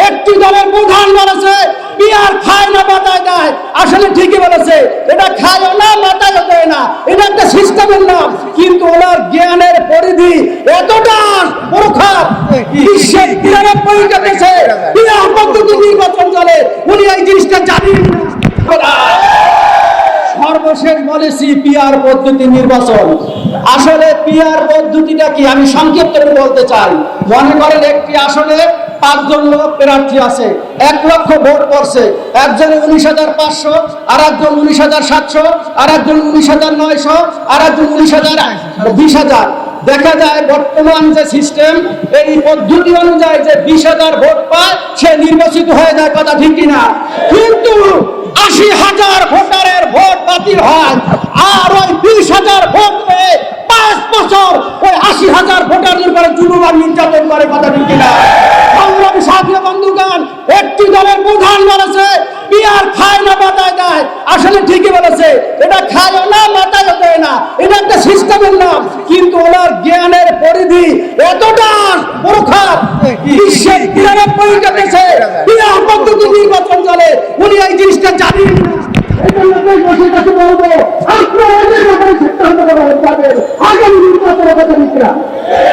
একটি দলের প্রধান বলেছে বিয়ার খায় না মাথায় দেয় আসলে ঠিকই বলেছে এটা খায়ও না মাথায় দেয় না এটা একটা সিস্টেমের নাম কিন্তু ওনার জ্ঞানের পরিধি এতটা প্রখার বিশ্বের তিরানব্বই দেশে বিয়ার পদ্ধতি নির্বাচন চলে উনি এই জিনিসটা জানেন না সর্বশেষ বলেছি পিআর পদ্ধতি নির্বাচন আসলে পিআর পদ্ধতিটা কি আমি সংক্ষিপ্ত বলতে চাই মনে করেন একটি আসলে পাঁচজন লোক প্রার্থী আছে। এক লক্ষ ভোট পড়ছে। একজন উনিশ হাজার পাঁচশো আর একজন উনিশ হাজার সাতশো আর একজন উনিশ হাজার নয়শো আর একজন উনিশ হাজার বিশ হাজার। দেখা যায় বর্তমান যে সিস্টেম, এই পদ্ধতি অনুযায়ী যে বিশ হাজার ভোট পায়, সে নির্বাচিত হয়ে যায় কথা ঠিক কিনা। কিন্তু আশি হাজার ভোটারের ভোট বাতিল হয়। আর ভুল বলেছে বিয়ার খায় না, মাথায় দেয়। আসলে ঠিকই বলেছে, এটা খায় না, মাথায় দেয় না। এটা একটা সিস্টেমের নাম। কিন্তু ওনার জ্ঞানের পরিধি এতটা প্রখার বিশ্বের তিরানব্বই কাটেছে বিয়ার পদ্ধতি নির্বাচন চলে। উনি এই জিনিসটা জানেন আগামী নির্বাচনের কথা